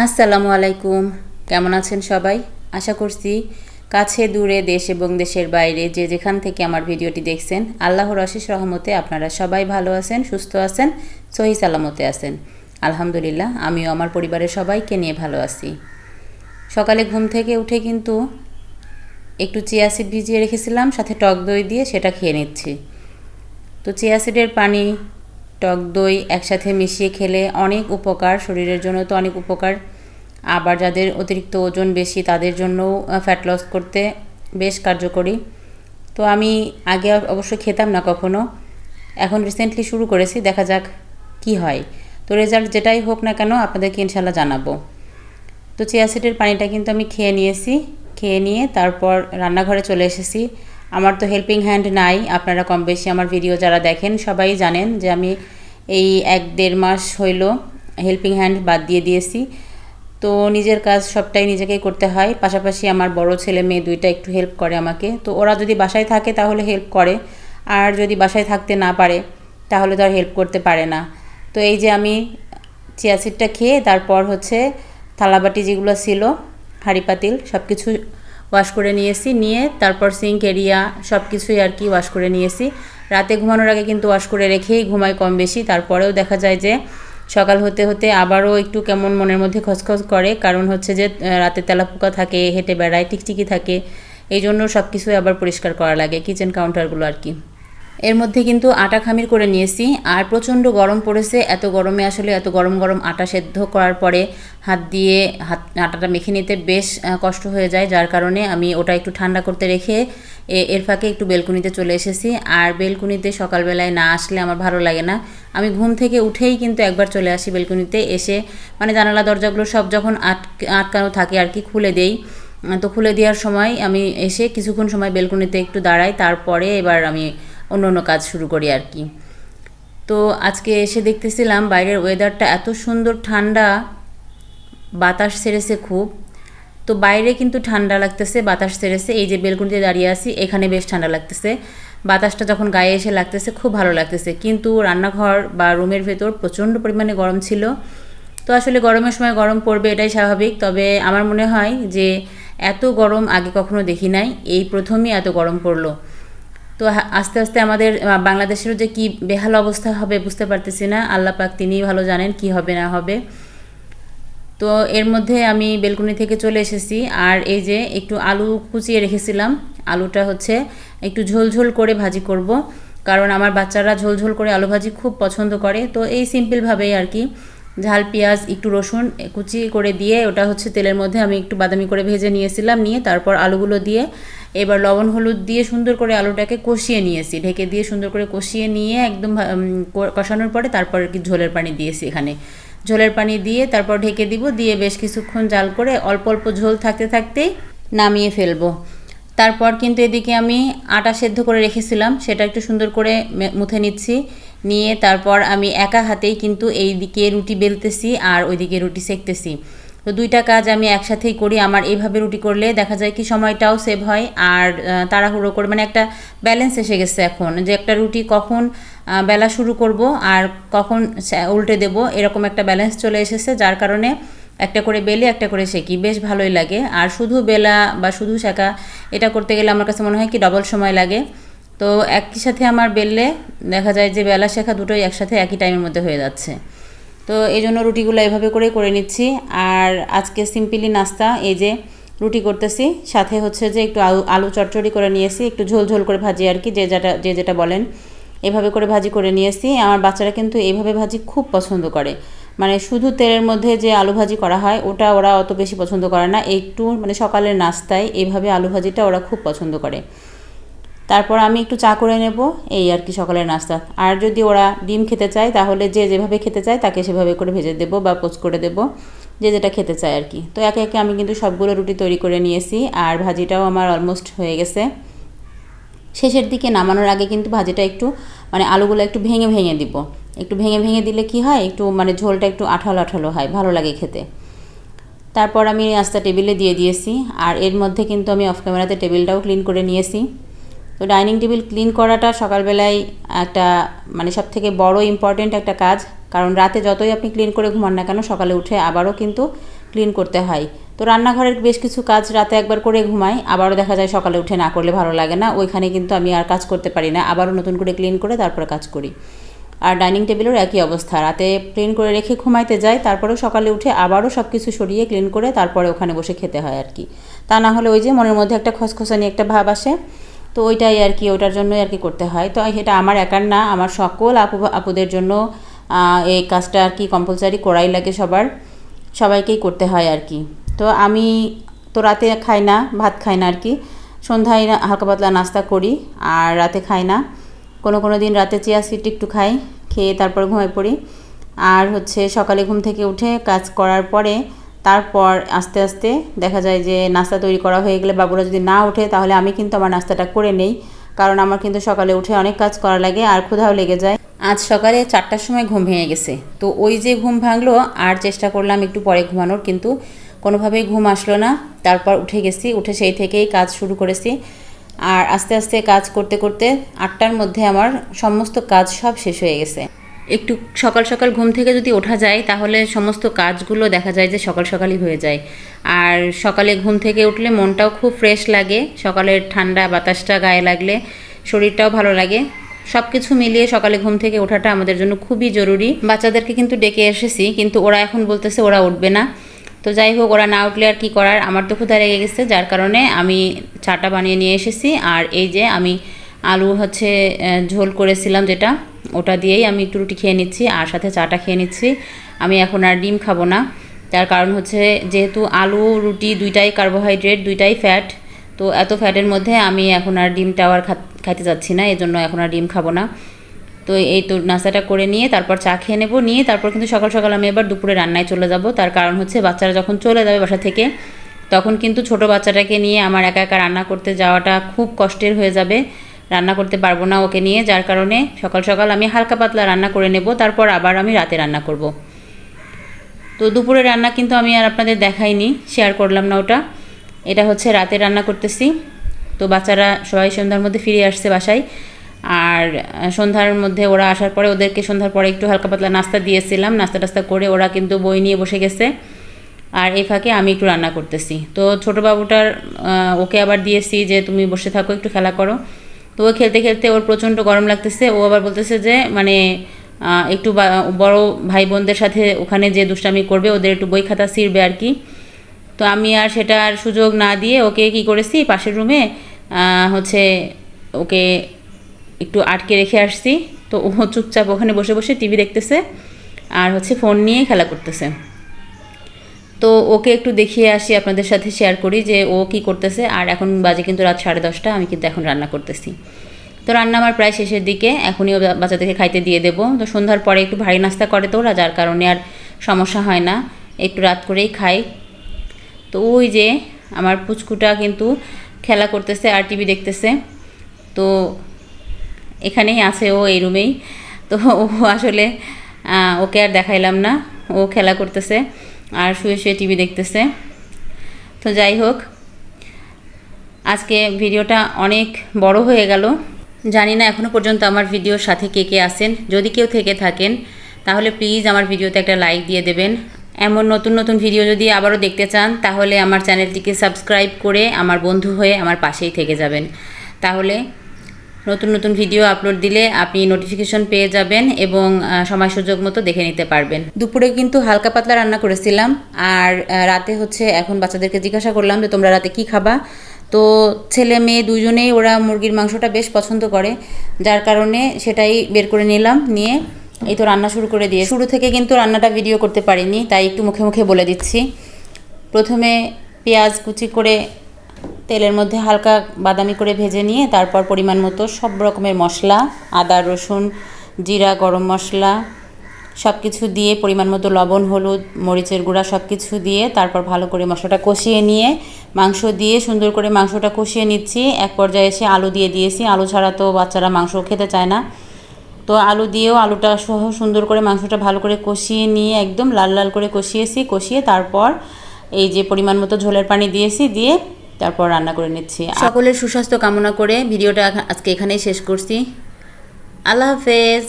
আসসালামু আলাইকুম। কেমন আছেন সবাই? আশা করছি কাছে, দূরে, দেশ এবং দেশের বাইরে যে যেখান থেকে আমার ভিডিওটি দেখছেন, আল্লাহর অশেষ রহমতে আপনারা সবাই ভালো আছেন, সুস্থ আছেন, সহি সালামতে আছেন। আলহামদুলিল্লাহ, আমিও আমার পরিবারের সবাইকে নিয়ে ভালো আছি। সকালে ঘুম থেকে উঠে কিন্তু একটু চিয়াসিড ভিজিয়ে রেখেছিলাম, সাথে টক দই দিয়ে সেটা খেয়ে নিচ্ছি। তো চিয়া সিডের পানি টক দই একসাথে মিশিয়ে খেলে অনেক উপকার শরীরের জন্য তো অনেক উপকার। আবার যাদের অতিরিক্ত ওজন বেশি, তাদের জন্যও ফ্যাট লস করতে বেশ কার্যকরী। তো আমি আগে অবশ্য খেতাম না কখনো। এখন রিসেন্টলি শুরু করেছি, দেখা যাক কি হয়। তো রেজাল্ট যেটাই হোক না কেন, আপনাদেরকে ইনশাল্লাহ জানাব। তো চিয়াসিডের পানিটা কিন্তু আমি খেয়ে নিয়েছি, খেয়ে নিয়ে তারপর রান্নাঘরে চলে এসেছি। আমার তো হেল্পিং হ্যান্ড নাই, আপনারা কম বেশি আমার ভিডিও যারা দেখেন সবাই জানেন যে আমি এই এক দেড় মাস হইল হেল্পিং হ্যান্ড বাদ দিয়ে দিয়েছি। তো নিজের কাজ সবটাই নিজেকেই করতে হয়, পাশাপাশি আমার বড় ছেলে মেয়ে দুইটা একটু হেল্প করে আমাকে। তো ওরা যদি বাসায় থাকে তাহলে হেল্প করে, আর যদি বাসায় থাকতে না পারে তাহলে তো আর হেল্প করতে পারে না। তো এই যে আমি চিয়াসিডটা খেয়ে তারপর হচ্ছে থালাবাটি যেগুলো ছিল, হাঁড়ি পাতিল সব কিছু ওয়াশ করে নিয়েছি, নিয়ে তারপর সিঙ্ক এরিয়া সব কিছুই আর কি ওয়াশ করে নিয়েছি। রাতে ঘুমানোর আগে কিন্তু ওয়াশ করে রেখেই ঘুমাই কম বেশি। তারপরেও দেখা যায় যে সকাল হতে হতে আবারও একটু কেমন মনের মধ্যে খসখস করে, কারণ হচ্ছে যে রাতে তেলাপোকা থাকে, হেঁটে বেড়ায়, টিকটিকি থাকে। এই জন্য সব কিছুই আবার পরিষ্কার করা লাগে কিচেন কাউন্টারগুলো আর কি। এর মধ্যে কিন্তু আটা খামির করে নিয়েছি। আর প্রচণ্ড গরম পড়েছে। এত গরমে আসলে এত গরম গরম আটা সেদ্ধ করার পরে হাত দিয়ে হাত, আটাটা মেখে নিতে বেশ কষ্ট হয়ে যায়। যার কারণে আমি ওটা একটু ঠান্ডা করতে রেখে এর ফাঁকে একটু বেলকুনিতে চলে এসেছি। আর বেলকুনিতে সকালবেলায় না আসলে আমার ভালো লাগে না। আমি ঘুম থেকে উঠেই কিন্তু একবার চলে আসি বেলকুনিতে। এসে মানে জানালা দরজাগুলো সব যখন আট আটকানো থাকে আর কি খুলে দেই, তো খুলে দেওয়ার সময় আমি এসে কিছুক্ষণ সময় বেলকুনিতে একটু দাঁড়াই। তারপরে এবার আমি অন্য অন্য কাজ শুরু করি আর কি। তো আজকে এসে দেখতেছিলাম বাইরের ওয়েদারটা এত সুন্দর ঠান্ডা, বাতাস সেরেছে খুব। তো বাইরে কিন্তু ঠান্ডা লাগতেছে, বাতাস সেরেছে এই যে বেলকুনিতে দাঁড়িয়ে আছি, এখানে বেশ ঠান্ডা লাগতেছে। বাতাসটা যখন গায়ে এসে লাগতেছে, খুব ভালো লাগতেছে। কিন্তু রান্নাঘর বা রুমের ভেতর প্রচণ্ড পরিমাণে গরম ছিল। তো আসলে গরমের সময় গরম পড়বে, এটাই স্বাভাবিক। তবে আমার মনে হয় যে এত গরম আগে কখনো দেখি নাই, এই প্রথমই এত গরম পড়ল। তো আস্তে আস্তে আমাদের বাংলাদেশেরও যে কি বেহাল অবস্থা হবে বুঝতে পারতেছি না। আল্লাহ পাক তিনিই ভালো জানেন কি হবে না হবে। তো এর মধ্যে আমি বেলকুনি থেকে চলে এসেছি। আর এই যে একটু আলু কুচিয়ে রেখেছিলাম। আলুটা হচ্ছে একটু ঝোলঝোল করে ভাজি করব। কারণ আমার বাচ্চারা ঝোলঝোল করে আলু ভাজি খুব পছন্দ করে। তো এই সিম্পলভাবেই আর কি, ঝাল, পেঁয়াজ, একটু রসুন কুচি করে দিয়ে ওটা হচ্ছে তেলের মধ্যে আমি একটু বাদামি করে ভেজে নিয়েছিলাম। নিয়ে তারপর আলুগুলো দিয়ে এবার লবণ হলুদ দিয়ে সুন্দর করে আলুটাকে কষিয়ে নিয়েছি। ঢেকে দিয়ে সুন্দর করে কষিয়ে নিয়ে একদম কষানোর পরে তারপর কি ঝোলের পানি দিয়েছি এখানে। ঝোলের পানি দিয়ে তারপর ঢেকে দিব, দিয়ে বেশ কিছুক্ষণ জাল করে অল্প অল্প ঝোল থাকতে থাকতেই নামিয়ে ফেলব। তারপর কিন্তু এদিকে আমি আটা সেদ্ধ করে রেখেছিলাম, সেটা একটু সুন্দর করে মুথে নিচ্ছি। নিয়ে তারপর আমি একা হাতেই কিন্তু এই দিকে রুটি বেলতেছি আর ওইদিকে রুটি সেকতেছি। তো দুইটা কাজ আমি একসাথেই করি। আমার এইভাবে রুটি করলে দেখা যায় কি সময়টাও সেভ হয় আর তাড়াহুড়ো করে মানে একটা ব্যালেন্স এসে গেছে এখন যে একটা রুটি কখন বেলা শুরু করব আর কখন উল্টে দেব এরকম একটা ব্যালেন্স চলে এসেছে যার কারণে একটা করে বেলে একটা করে শেখি বেশ ভালোই লাগে। আর শুধু বেলা বা শুধু শেখা, এটা করতে গেলে আমার কাছে মনে হয় কি ডবল সময় লাগে। তো একই সাথে আমার বেললে দেখা যায় যে বেলা শেখা দুটোই একসাথে একই টাইমের মধ্যে হয়ে যাচ্ছে। তো এই জন্য রুটিগুলো এভাবে করে করে নিচ্ছি। আর আজকে সিম্পলি নাস্তা, এই যে রুটি করতেছি, সাথে হচ্ছে যে একটু আলু আলু চটচড়ি করে নিয়েছি, একটু ঝোল ঝোল করে ভাজি আর কি, যে যেটা যে যেটা বলেন। এভাবে করে ভাজি করে নিয়েছি। আমার বাচ্চারা কিন্তু এইভাবে ভাজি খুব পছন্দ করে। মানে শুধু তেলের মধ্যে যে আলু ভাজি করা হয়, ওটা ওরা অত বেশি পছন্দ করে না। একটু মানে সকালের নাস্তায় এইভাবে আলু ভাজিটা ওরা খুব পছন্দ করে। তারপর আমি একটু চা করে নেব, এই আর কি সকালের নাস্তা। আর যদি ওরা ডিম খেতে চায়, তাহলে যে যেভাবে খেতে চায়, তাকে সেভাবে করে ভেজে দেবো বা পোচ করে দেব, যে যেটা খেতে চায় আর কি। তো একে একে আমি কিন্তু সবগুলো রুটি তৈরি করে নিয়েছি, আর ভাজিটাও আমার অলমোস্ট হয়ে গেছে। শেষের দিকে নামানোর আগে কিন্তু ভাজিটা একটু মানে আলুগুলো একটু ভেঙে ভেঙে দিব। একটু ভেঙে ভেঙে দিলে কি হয়, একটু মানে ঝোলটা একটু আঠালো আঠালো হয়, ভালো লাগে খেতে। তারপর আমি নাস্তা টেবিলে দিয়ে দিয়েছি, আর এর মধ্যে কিন্তু আমি অফ ক্যামেরাতে টেবিলটাও ক্লিন করে নিয়েছি। তো ডাইনিং টেবিল ক্লিন করাটা সকালবেলায় একটা মানে সব থেকে বড় ইম্পর্টেন্ট একটা কাজ। কারণ রাতে যতই আপনি ক্লিন করে ঘুমান না কেন, সকালে উঠে আবারও কিন্তু ক্লিন করতে হয়। তো রান্নাঘরের বেশ কিছু কাজ রাতে একবার করে ঘুমাই, আবারও দেখা যায় সকালে উঠে না করলে ভালো লাগে না। ওইখানে কিন্তু আমি আর কাজ করতে পারি না। আবারও নতুন করে ক্লিন করে তারপরে কাজ করি। আর ডাইনিং টেবিলের একই অবস্থা। রাতে ক্লিন করে রেখে ঘুমাইতে যাই, তারপরেও সকালে উঠে আবারও সব কিছু সরিয়ে ক্লিন করে তারপরে ওখানে বসে খেতে হয় আর কি। তা না হলে ওই যে মনের মধ্যে একটা খসখসানি, একটা ভাব আসে। তো ওইটাই আর কি ওটার জন্যই আর কি করতে হয়। তো এটা আমার একার না, আমার সকল আপু, আপুদের জন্য এই কাজটা আর কি কম্পালসারি করাই লাগে সবার, সবাইকেই করতে হয় আর কি। তো আমি তো রাতে খাই না, ভাত খাই না আর কি। সন্ধ্যায় হালকা পাতলা নাস্তা করি, আর রাতে খাই না। কোনো কোনো দিন রাতে চিয়া সিট একটু খাই, খেয়ে তারপর ঘুমাই পড়ি। আর হচ্ছে সকালে ঘুম থেকে উঠে কাজ করার পরে তারপর আস্তে আস্তে দেখা যায় যে নাস্তা তৈরি করা হয়ে গেলে বাবুরা যদি না ওঠে, তাহলে আমি কিন্তু আমার নাস্তাটা করে নেই। কারণ আমার কিন্তু সকালে উঠে অনেক কাজ করা লাগে আর ক্ষুধাও লেগে যায়। আজ সকালে চারটার সময় ঘুম ভেঙে গেছে। তো ওই যে ঘুম ভাঙলো, আর চেষ্টা করলাম একটু পরে ঘুমানোর, কিন্তু কোনোভাবেই ঘুম আসলো না। তারপর উঠে গেছি, উঠে সেই থেকেই কাজ শুরু করেছি। আর আস্তে আস্তে কাজ করতে করতে আটটার মধ্যে আমার সমস্ত কাজ সব শেষ হয়ে গেছে। একটু সকাল সকাল ঘুম থেকে যদি ওঠা যায়, তাহলে সমস্ত কাজগুলো দেখা যায় যে সকাল সকালই হয়ে যায়। আর সকালে ঘুম থেকে উঠলে মনটাও খুব ফ্রেশ লাগে, সকালের ঠান্ডা বাতাসটা গায়ে লাগলে শরীরটাও ভালো লাগে। সব কিছু মিলিয়ে সকালে ঘুম থেকে ওঠাটা আমাদের জন্য খুবই জরুরি। বাচ্চাদেরকে কিন্তু ডেকে এসেছি, কিন্তু ওরা এখন বলতেছে ওরা উঠবে না। তো যাই হোক, ওরা না উঠলে আর কী করার? আমার তো ক্ষুধা লেগে গেছে, যার কারণে আমি চাটা বানিয়ে নিয়ে এসেছি। আর এই যে আমি আলু হচ্ছে ঝোল করেছিলাম যেটা। ওটা দিয়েই আমি একটু রুটি খেয়ে নিচ্ছি, আর সাথে চাটা খেয়ে নিচ্ছি। আমি এখন আর ডিম খাব না। তার কারণ হচ্ছে যেহেতু আলু, রুটি দুইটাই কার্বোহাইড্রেট দুইটাই ফ্যাট তো এত ফ্যাটের মধ্যে আমি এখন আর ডিমটাও আর খাইতে যাচ্ছি না, এজন্য এখন আর ডিম খাব না। তো এই তো নাস্তাটা করে নিয়ে তারপর চা খেয়ে নেব, নিয়ে তারপর কিন্তু সকাল সকাল আমি এবার দুপুরে রান্নায় চলে যাব। তার কারণ হচ্ছে বাচ্চারা যখন চলে যাবে বাসা থেকে, তখন কিন্তু ছোট বাচ্চাটাকে নিয়ে আমার একা একা রান্না করতে যাওয়াটা খুব কষ্টের হয়ে যাবে। রান্না করতে পারব না ওকে নিয়ে, যার কারণে সকাল সকাল আমি হালকা পাতলা রান্না করে নেব, তারপর আবার আমি রাতে রান্না করব। তো দুপুরে রান্না কিন্তু আমি আর আপনাদের দেখাইনি শেয়ার করলাম না ওটা। এটা হচ্ছে রাতে রান্না করতেছি। তো বাচ্চারা সবাই সন্ধ্যার মধ্যে ফিরে আসছে বাসায়। আর সন্ধ্যার মধ্যে ওরা আসার পরে ওদেরকে সন্ধ্যার পরে একটু হালকা পাতলা নাস্তা দিয়েছিলাম। নাস্তা টাস্তা করে ওরা কিন্তু বই নিয়ে বসে গেছে। আর এই ফাঁকে আমি একটু রান্না করতেছি। তো ছোটো বাবুটার ওকে আবার দিয়েছি যে তুমি বসে থাকো, একটু খেলা করো। তো ও খেলতে খেলতে ওর প্রচণ্ড গরম লাগতেছে। ও আবার বলতেছে যে মানে একটু বড় ভাই বোনদের সাথে ওখানে যে দুষ্টামি করবে, ওদের একটু বই খাতা ছিঁড়বে আর কি। তো আমি আর সেটার সুযোগ না দিয়ে ওকে কি করেছি, পাশের রুমে হচ্ছে ওকে একটু আটকে রেখে আসছি। তো ও চুপচাপ ওখানে বসে বসে টিভি দেখতেছে আর হচ্ছে ফোন নিয়ে খেলা করতেছে। তো ওকে একটু দেখিয়ে আসি, আপনাদের সাথে শেয়ার করি যে ও কি করতেছে। আর এখন বাজে কিন্তু রাত সাড়ে দশটা, আমি কিন্তু এখন রান্না করতেছি। তো রান্না আমার প্রায় শেষের দিকে, এখনই ও বাচ্চাদেরকে খাইতে দিয়ে দেবো। তো সন্ধ্যার পরে একটু ভারী নাস্তা করে তো ওরা, যার কারণে আর সমস্যা হয় না। একটু রাত করেই খাই। তো ওই যে আমার পুচকুটা কিন্তু খেলা করতেছে, আর টিভি দেখতেছে। তো এখানেই আছে ও এই রুমেই। তো ও আসলে ওকে আর দেখাইলাম না। ও খেলা করতেছে। আর শুয়ে শুয়ে টিভি দেখতেছে। তো যাই হোক, আজকে ভিডিওটা অনেক বড় হয়ে গেল। জানি না এখনও পর্যন্ত আমার ভিডিওর সাথে কে কে আসেন যদি কেউ থেকে থাকেন, তাহলে প্লিজ আমার ভিডিওতে একটা লাইক দিয়ে দেবেন। এমন নতুন নতুন ভিডিও যদি আবারও দেখতে চান, তাহলে আমার চ্যানেলটিকে সাবস্ক্রাইব করে আমার বন্ধু হয়ে আমার পাশেই থেকে যাবেন। তাহলে নতুন নতুন ভিডিও আপলোড দিলে আপনি নোটিফিকেশন পেয়ে যাবেন এবং সময় সুযোগ মতো দেখে নিতে পারবেন। দুপুরে কিন্তু হালকা পাতলা রান্না করেছিলাম আর রাতে হচ্ছে এখন বাচ্চাদেরকে জিজ্ঞাসা করলাম যে তোমরা রাতে কি খাবা? তো ছেলে মেয়ে দুজনেই ওরা মুরগির মাংসটা বেশ পছন্দ করে, যার কারণে সেটাই বের করে নিলাম, নিয়ে এই তো রান্না শুরু করে দিয়ে শুরু থেকে কিন্তু রান্নাটা ভিডিও করতে পারিনি, তাই একটু মুখে মুখে বলে দিচ্ছি। প্রথমে পেঁয়াজ কুচি করে তেলের মধ্যে হালকা বাদামি করে ভেজে নিয়ে তারপর পরিমাণ মতো সব রকমের মশলা, আদা, রসুন, জিরা, গরম মশলা সব কিছু দিয়ে পরিমাণ মতো লবণ, হলুদ, মরিচের গুঁড়া সব কিছু দিয়ে তারপর ভালো করে মশলাটা কষিয়ে নিয়ে মাংস দিয়ে সুন্দর করে মাংসটা কষিয়ে নিচ্ছি। এক পর্যায়ে এসে আলু দিয়ে দিয়েছি। আলু ছাড়া তো বাচ্চারা মাংস খেতে চায় না। তো আলু দিয়েও আলুটা সহ সুন্দর করে মাংসটা ভালো করে কষিয়ে নিয়ে একদম লাল লাল করে কষিয়েছি। কষিয়ে তারপর এই যে পরিমাণ মতো ঝোলের পানি দিয়েছি। দিয়ে তারপর রান্না করে নিচ্ছি। সকলের সুস্বাস্থ্য কামনা করে ভিডিওটা আজকে এখানেই শেষ করছি। আল্লাহ হাফেজ।